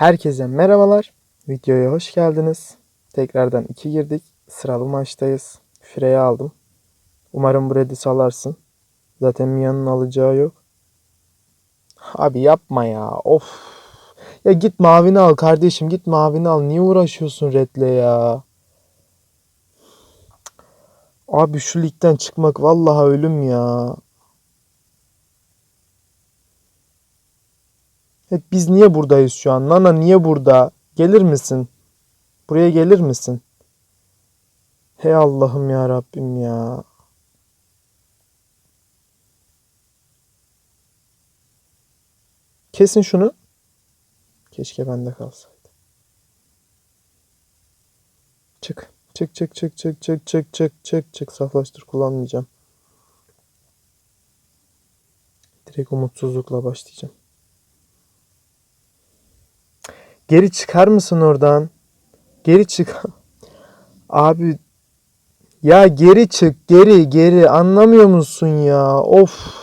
Herkese merhabalar. Videoya hoş geldiniz. Tekrardan iki girdik. Sıralı maçtayız. Freya aldım. Umarım bu red'i salarsın. Zaten Mia'nın alacağı yok. Abi yapma ya. Of. Ya git mavini al kardeşim. Git mavini al. Niye uğraşıyorsun red'le ya? Abi şu ligden çıkmak vallahi ölüm ya. Hep biz niye buradayız şu an? Nana niye burada? Gelir misin? Buraya gelir misin? Hey Allah'ım ya Rabbim ya. Kesin şunu. Keşke bende kalsaydı. Çık. Çık çık çık çık çık çık çık çık çık saflaştır kullanmayacağım. Direkt umutsuzlukla başlayacağım. Geri çıkar mısın oradan? Geri çık. Abi ya geri çık geri geri anlamıyor musun ya? Of.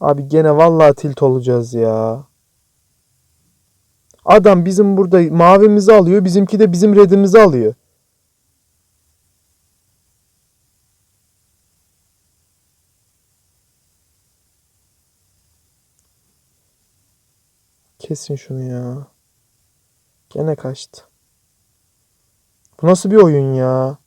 Abi gene vallahi tilt olacağız ya. Adam bizim burada mavimizi alıyor, bizimki de bizim redimizi alıyor. Kesin şunu ya. Gene kaçtı. Bu nasıl bir oyun ya?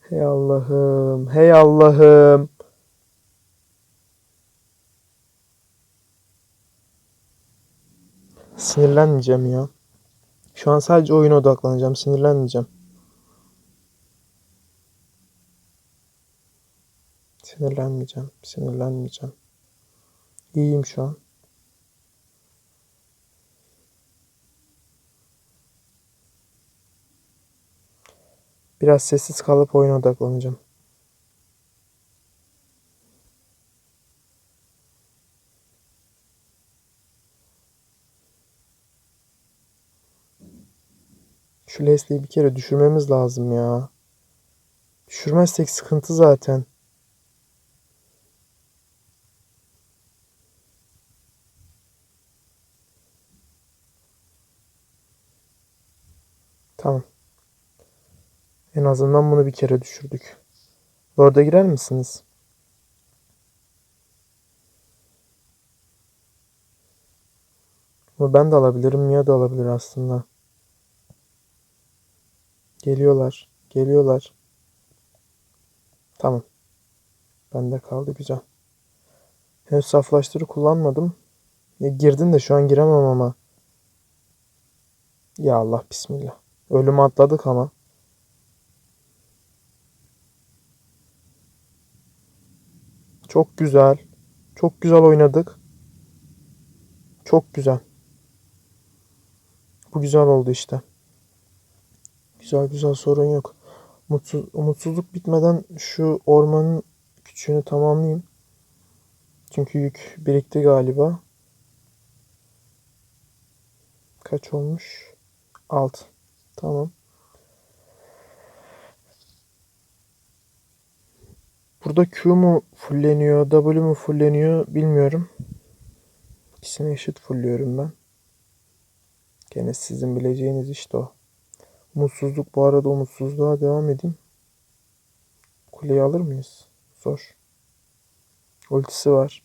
Hey Allah'ım, hey Allah'ım. Sinirlenmeyeceğim ya. Şu an sadece oyuna odaklanacağım. Sinirlenmeyeceğim. Sinirlenmeyeceğim. Sinirlenmeyeceğim. İyiyim şu an. Biraz sessiz kalıp oyuna odaklanacağım. Şu Leslie'yi bir kere düşürmemiz lazım ya. Düşürmezsek sıkıntı zaten. Tamam. En azından bunu bir kere düşürdük. Lord'a girer misiniz? Ama ben de alabilirim. Mia da alabilir aslında. Geliyorlar. Geliyorlar. Tamam. Bende kaldı. Güzel. Henüz saflaştırı kullanmadım. Ya girdim de şu an giremem ama. Ya Allah bismillah. Ölümü atladık ama. Çok güzel. Çok güzel oynadık. Çok güzel. Bu güzel oldu işte. Güzel güzel sorun yok. Mutsuz, umutsuzluk bitmeden şu ormanın küçüğünü tamamlayayım. Çünkü yük birikti galiba. Kaç olmuş? 6. Tamam. Burada Q mu fulleniyor, W mu fulleniyor bilmiyorum. İkisini eşit fulluyorum ben. Gene sizin bileceğiniz işte o. Umutsuzluk bu arada umutsuzluğa devam edeyim. Kuleyi alır mıyız? Zor. Ultisi var.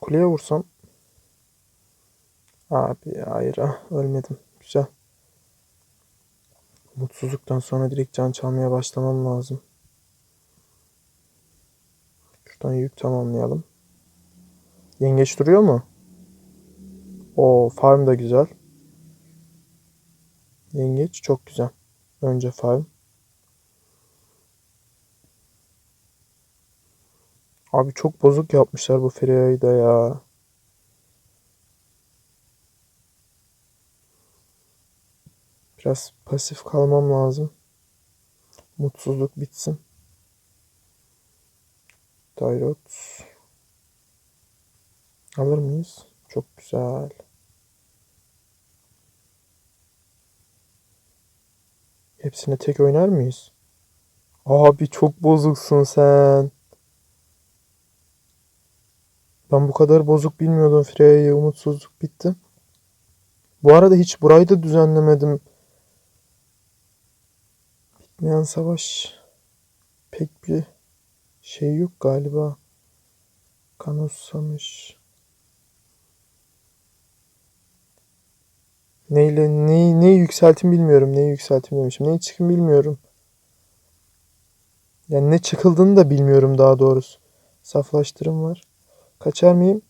Kuleye vursam. Abi hayır ah, ölmedim. Güzel. Mutsuzluktan sonra direkt can çalmaya başlamam lazım. Şuradan yük tamamlayalım. Yengeç duruyor mu? O farm da güzel. Yengeç çok güzel. Önce farm. Abi çok bozuk yapmışlar bu Freya'yı da ya. Biraz pasif kalmam lazım. Mutsuzluk bitsin. Dairot. Alır mıyız? Çok güzel. Hepsine tek oynar mıyız? Abi çok bozuksun sen. Ben bu kadar bozuk bilmiyordum Freya'yı. Umutsuzluk bitti. Bu arada hiç burayı da düzenlemedim. Bitmeyen savaş pek bir şey yok galiba. Kan Neyle neyi, neyi yükseltim bilmiyorum. Neyi yükseltim demişim. Neyi çıkın bilmiyorum. Yani ne çıkıldığını da bilmiyorum daha doğrusu. Saflaştırım var. Kaçar mıyım?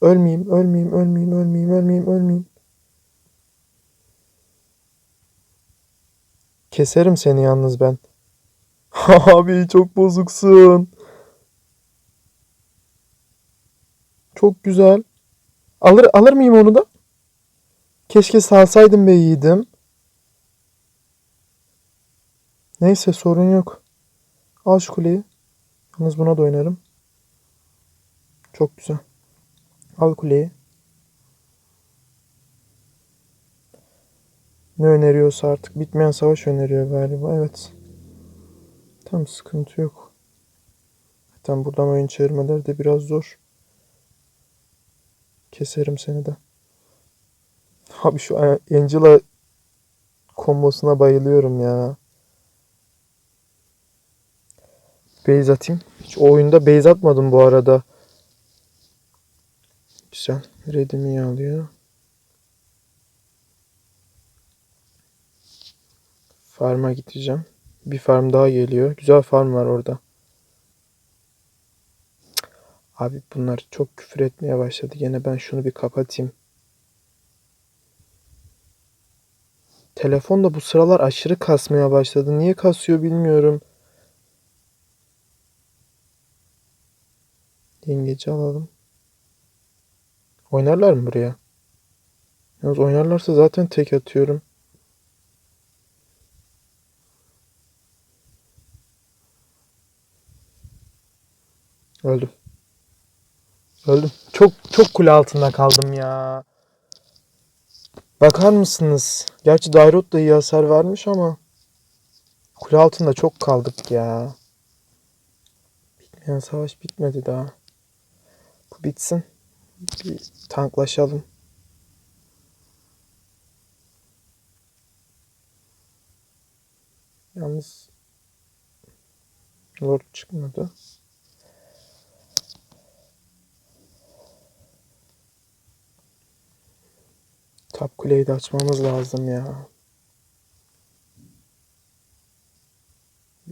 Ölmeyeyim, ölmeyeyim, ölmeyeyim, ölmeyeyim, ölmeyeyim, ölmeyeyim. Keserim seni yalnız ben. Abi çok bozuksun. Çok güzel. Alır alır mıyım onu da? Keşke salsaydım be yiğidim. Neyse sorun yok. Al şu kuleyi. Yalnız buna da oynarım. Çok güzel. Al kuleyi. Ne öneriyorsa artık. Bitmeyen savaş öneriyor galiba. Evet. Tam sıkıntı yok. Zaten buradan oyun çevirmeler de biraz zor. Keserim seni de. Abi şu Angela kombosuna bayılıyorum ya. Base atayım. Hiç o oyunda base atmadım bu arada. Güzel. Redimi alıyor. Farm'a gideceğim. Bir farm daha geliyor. Güzel farm var orada. Abi bunlar çok küfür etmeye başladı. Yine ben şunu bir kapatayım. Telefon da bu sıralar aşırı kasmaya başladı. Niye kasıyor bilmiyorum. Yengeci alalım. Oynarlar mı buraya? Yalnız oynarlarsa zaten tek atıyorum. Öldüm. Öldüm. Çok çok kule altında kaldım ya. Bakar mısınız? Gerçi Dairot da iyi hasar vermiş ama kule altında çok kaldık ya. Bitmeyen savaş bitmedi daha. Bu bitsin. Bir tanklaşalım. Yalnız Lord çıkmadı. Top kuleyi de açmamız lazım ya.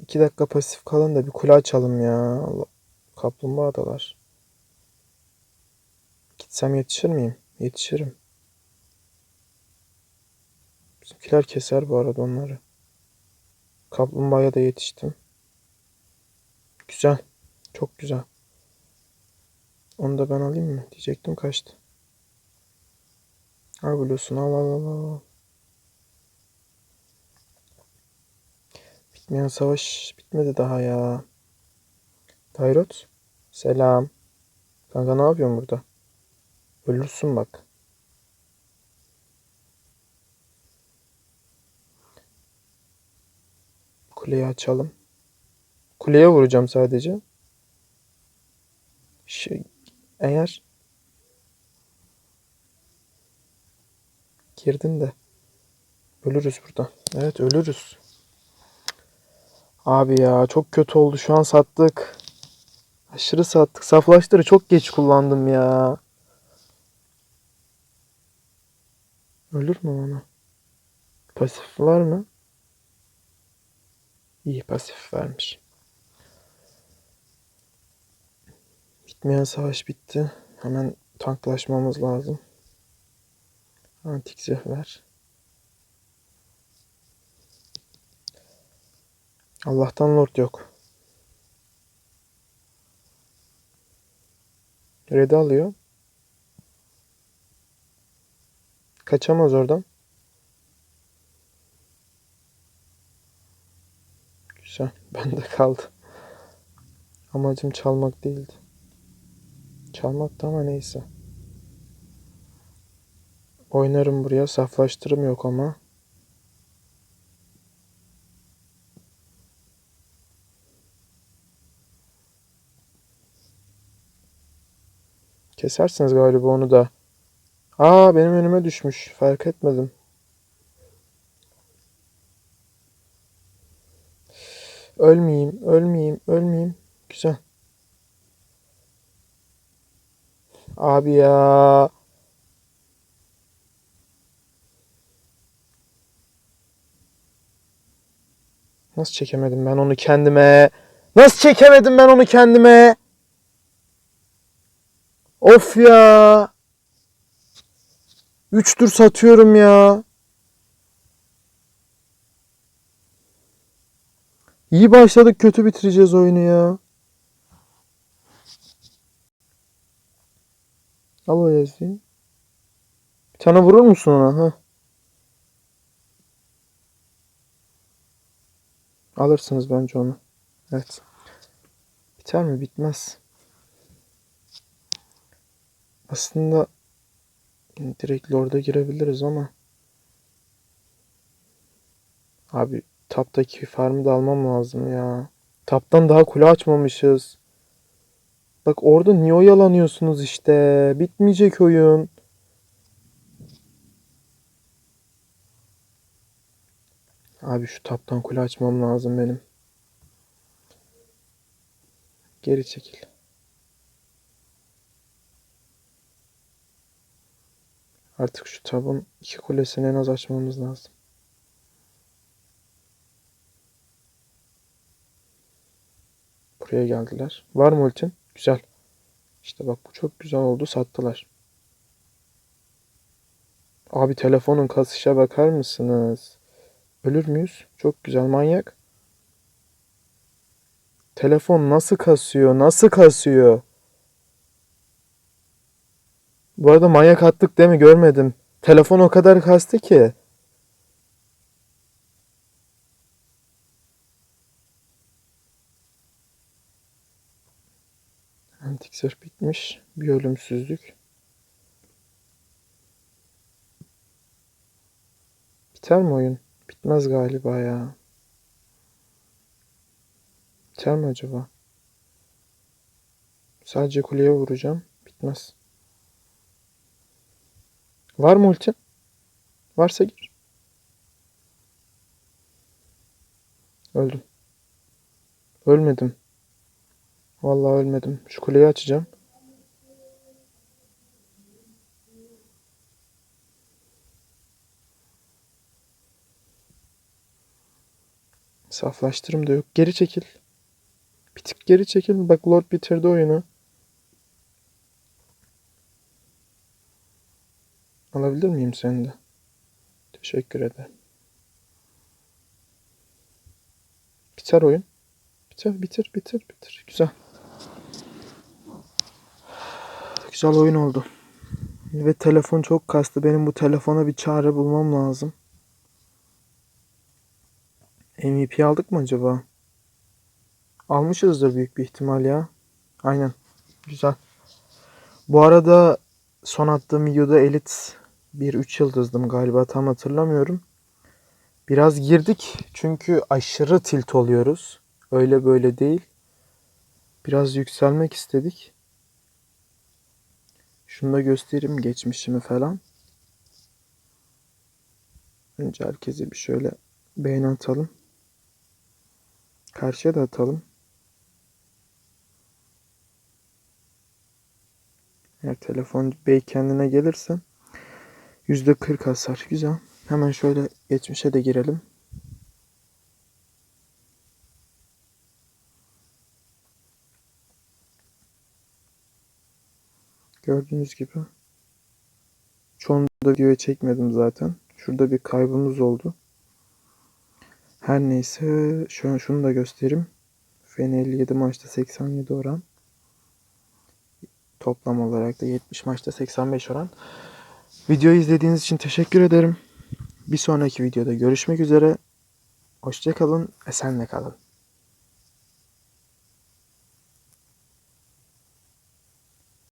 İki dakika pasif kalın da bir kule açalım ya. Allah. Kaplumbağadalar. Gitsem yetişir miyim? Yetişirim. Bizimkiler keser bu arada onları. Kaplumbağaya da yetiştim. Güzel. Çok güzel. Onu da ben alayım mı? Diyecektim kaçtı. Al al al al al. Bitmeyen savaş bitmedi daha ya. Dairot. Selam. Kanka ne yapıyorsun burada? Ölürsün bak. Kuleyi açalım. Kuleye vuracağım sadece. Şey, eğer girdin de ölürüz burada. Evet ölürüz. Abi ya çok kötü oldu. Şu an sattık. Aşırı sattık. Saflaştırı çok geç kullandım ya. Ölür mü bana? Pasif var mı? İyi pasif vermiş. Bitmeyen savaş bitti. Hemen tanklaşmamız lazım. Antik zırhlar. Allah'tan lord yok. Red alıyor. Kaçamaz oradan. Güzel. Bende kaldı. Amacım çalmak değildi. Çalmaktı ama neyse. Oynarım buraya. Saflaştırım yok ama. Kesersiniz galiba onu da. Aa benim önüme düşmüş. Fark etmedim. Ölmeyeyim, ölmeyeyim, ölmeyeyim. Güzel. Abi ya. Nasıl çekemedim ben onu kendime? Nasıl çekemedim ben onu kendime? Of ya. 3 tur satıyorum ya. İyi başladık kötü bitireceğiz oyunu ya. Al o yazıyı. Bir tane vurur musun ona? Ha? Alırsınız bence onu. Evet. Biter mi? Bitmez. Aslında direkt Lord'a girebiliriz ama abi Tap'taki farmı da almam lazım ya. Tap'tan daha kule açmamışız. Bak orada niye oyalanıyorsunuz işte? Bitmeyecek oyun. Abi şu taptan kule açmam lazım benim. Geri çekil. Artık şu tabın iki kulesini en az açmamız lazım. Buraya geldiler. Var mı ultin? Güzel. İşte bak bu çok güzel oldu. Sattılar. Abi telefonun kasışa bakar mısınız? Ölür müyüz? Çok güzel manyak. Telefon nasıl kasıyor? Nasıl kasıyor? Bu arada manyak attık değil mi? Görmedim. Telefon o kadar kastı ki. Antiksir bitmiş. Bir ölümsüzlük. Biter mi oyun? Bitmez galiba ya. Biter mi acaba? Sadece kuleye vuracağım. Bitmez. Var mı ulti? Varsa gir. Öldüm. Ölmedim. Vallahi ölmedim. Şu kuleyi açacağım. Saflaştırım da yok. Geri çekil. Bir tık geri çekil. Bak Lord bitirdi oyunu. Alabilir miyim seni de? Teşekkür ederim. Biter oyun. Biter, bitir, bitir, bitir. Güzel. Güzel oyun oldu. Ve telefon çok kastı. Benim bu telefona bir çare bulmam lazım. MVP aldık mı acaba? Almışızdır büyük bir ihtimal ya. Aynen. Güzel. Bu arada son attığım videoda elit bir 3 yıldızdım galiba tam hatırlamıyorum. Biraz girdik çünkü aşırı tilt oluyoruz. Öyle böyle değil. Biraz yükselmek istedik. Şunu da göstereyim geçmişimi falan. Önce herkese bir şöyle beğeni atalım. Karşıya da atalım. Eğer telefon bey kendine gelirse %40 hasar. Güzel. Hemen şöyle geçmişe de girelim. Gördüğünüz gibi çoğunu da videoya çekmedim zaten. Şurada bir kaybımız oldu. Her neyse şu an şunu da göstereyim. Fen 57 maçta 87 oran. Toplam olarak da 70 maçta 85 oran. Videoyu izlediğiniz için teşekkür ederim. Bir sonraki videoda görüşmek üzere. Hoşçakalın, esenle kalın.